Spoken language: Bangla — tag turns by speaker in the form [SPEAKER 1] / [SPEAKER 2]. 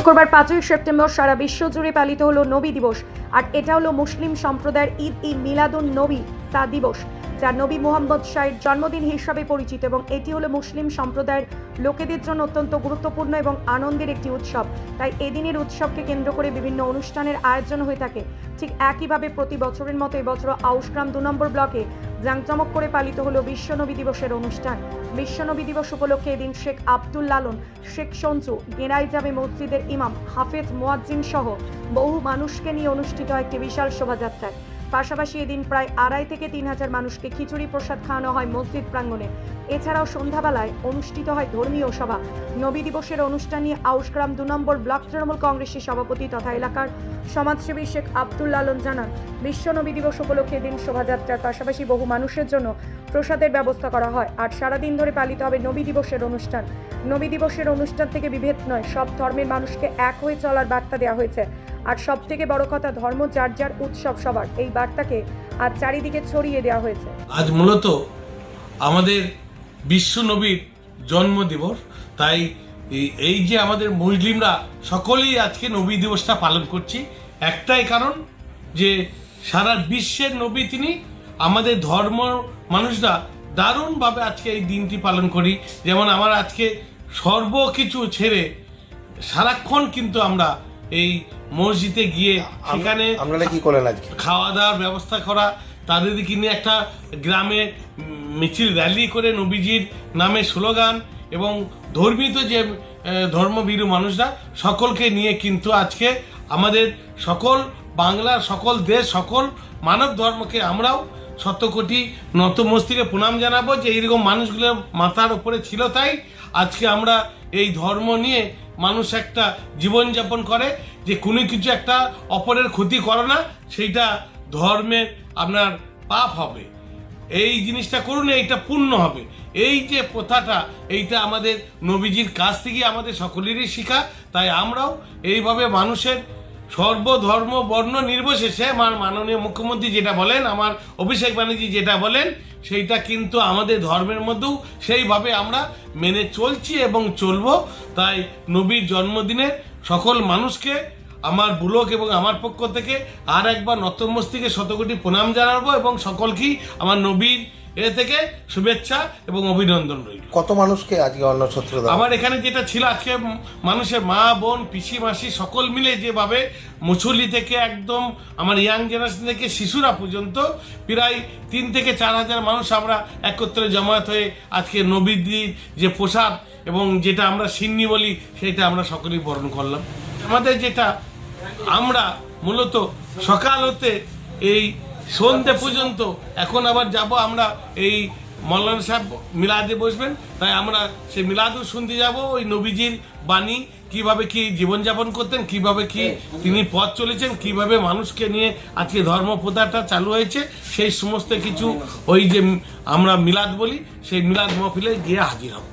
[SPEAKER 1] শুক্রবার পাঁচই সেপ্টেম্বর সারা বিশ্ব জুড়ে পালিত হলো নবী দিবস, আর এটা হলো মুসলিম সম্প্রদায়ের ঈদ ই মিলাদুন নবী তা দিবস, যা নবী মোহাম্মদ শাহের জন্মদিন হিসাবে পরিচিত এবং এটি হলো মুসলিম সম্প্রদায়ের লোকেদের জন্য অত্যন্ত গুরুত্বপূর্ণ এবং আনন্দের একটি উৎসব। তাই এদিনের উৎসবকে কেন্দ্র করে বিভিন্ন অনুষ্ঠানের আয়োজন হয়ে থাকে। ঠিক একইভাবে প্রতি বছরের মতো এবছর আউশগ্রাম দু নম্বর ব্লকে জাঁকজমক করে পালিত হলো বিশ্বনবী দিবসের অনুষ্ঠান। বিশ্বনবী দিবস উপলক্ষে এদিন শেখ আব্দুল লালন, শেখ সঞ্চু গেরাই জামে মসজিদের ইমাম হাফেজ মোয়াজ্জিন সহ বহু মানুষকে নিয়ে অনুষ্ঠিত একটি বিশাল শোভাযাত্রায়। পাশাপাশি এদিন প্রায় আড়াই থেকে তিন হাজার মানুষকে খিচুড়ি প্রসাদ খাওয়ানো হয় মসজিদ প্রাঙ্গণে। এছাড়াও সন্ধ্যাবেলায় অনুষ্ঠিত হয় ধর্মীয় সভা। নবী দিবসের অনুষ্ঠান নিয়ে আউশগ্রাম দু নম্বর ব্লক তৃণমূল কংগ্রেসের সভাপতি তথা এলাকার সমাজসেবী শেখ আব্দুল লালন জানান, বিশ্ব নবী দিবস উপলক্ষে এদিন শোভাযাত্রার পাশাপাশি বহু মানুষের জন্য প্রসাদের ব্যবস্থা করা হয় আর সারাদিন ধরে পালিত হবে নবী দিবসের অনুষ্ঠান। নবী দিবসের অনুষ্ঠান থেকে বিভেদ নয়, সব ধর্মের মানুষকে এক হয়ে চলার বার্তা দেওয়া হয়েছে। আর সব থেকে বড় কথা, ধর্ম যার যার উৎসব সবার। এই বার্তাকে আজ চারিদিকে ছড়িয়ে দেওয়া হয়েছে।
[SPEAKER 2] আজ মূলত আমাদের বিশ্ব নবীর জন্ম দিবস তাই এই- যে আমাদের মুসলিমরা সকলেই আজকে নবী দিবসটা পালন করছি, একটাই কারণ যে সারা বিশ্বের নবী তিনি, আমাদের ধর্ম মানুষরা দারুণভাবে আজকে এই দিনটি পালন করি। যেমন আমার আজকে সর্বকিছু ছেড়ে সারাক্ষণ কিন্তু আমরা এই মসজিদে গিয়ে সেখানে
[SPEAKER 3] আপনারা কি করলেন আজকে?
[SPEAKER 2] খাওয়া দাওয়ার ব্যবস্থা করা তাদেরকে নিয়ে একটা গ্রামে মিছিল র্যালি করে নবীজির নামে স্লোগান এবং ধর্মিত যে ধর্মভীরু মানুষরা সকলকে নিয়ে কিন্তু আজকে আমাদের সকল বাংলার সকল দেশ সকল মানব ধর্মকে আমরাও শত কোটি নতমস্তিকে প্রণাম জানাব যে এইরকম মানুষগুলো মাথার উপরে ছিল তাই আজকে আমরা এই ধর্ম নিয়ে মানুষ একটা জীবনযাপন করে যে কোনো কিছু একটা অপরের ক্ষতি করে না, সেইটা ধর্মের আপনার পাপ হবে। এই জিনিসটা করুন, এইটা পূর্ণ হবে। এই যে প্রথাটা, এইটা আমাদের নবীজির কাছ থেকে আমাদের সকলেরই শিখা, তাই আমরাও এইভাবে মানুষের সর্বধর্ম, বর্ণ নির্বিশেষে আমার মাননীয় মুখ্যমন্ত্রী যেটা বলেন, আমার অভিষেক ব্যানার্জি যেটা বলেন, সেইটা কিন্তু আমাদের ধর্মের মধ্যেও সেইভাবে আমরা মেনে চলছি এবং চলবো। তাই নবীর জন্মদিনে সকল মানুষকে, আমার বুলক এবং আমার পক্ষ থেকে আর একবার নতমস্তিকে শতকোটি প্রণাম জানাব এবং সকলকেই আমার নবীর এ থেকে শুভেচ্ছা এবং অভিনন্দন রইল।
[SPEAKER 3] কত মানুষকে আজকে অন্ন ছত্র
[SPEAKER 2] আমার এখানে যেটা ছিল আজকে মানুষের মা বোন পিসি মাসি সকল মিলে যেভাবে মুসল্লি থেকে একদম আমার ইয়াং জেনারেশন থেকে শিশুরা পর্যন্ত প্রায় তিন থেকে চার হাজার মানুষ আমরা একত্রে জমায়েত হয়ে আজকে নবীদির যে পোশাক এবং যেটা আমরা সিন্নি বলি সেটা আমরা সকলেই বরণ করলাম। আমাদের যেটা আমরা মূলত সকাল হতে এই সন্ধে পর্যন্ত। এখন আবার যাব আমরা এই মৌলানা সাহেব মিলাদে বসবেন তাই আমরা সেই মিলাদও শুনতে যাব ওই নবীজির বাণী কীভাবে কি জীবনযাপন করতেন কীভাবে কি তিনি পথ চলেছেন কীভাবে মানুষকে নিয়ে আজকে ধর্ম প্রথাটা চালু হয়েছে সেই সমস্ত কিছু ওই যে আমরা মিলাদ বলি সেই মিলাদ মহফিলে গিয়ে হাজির হব।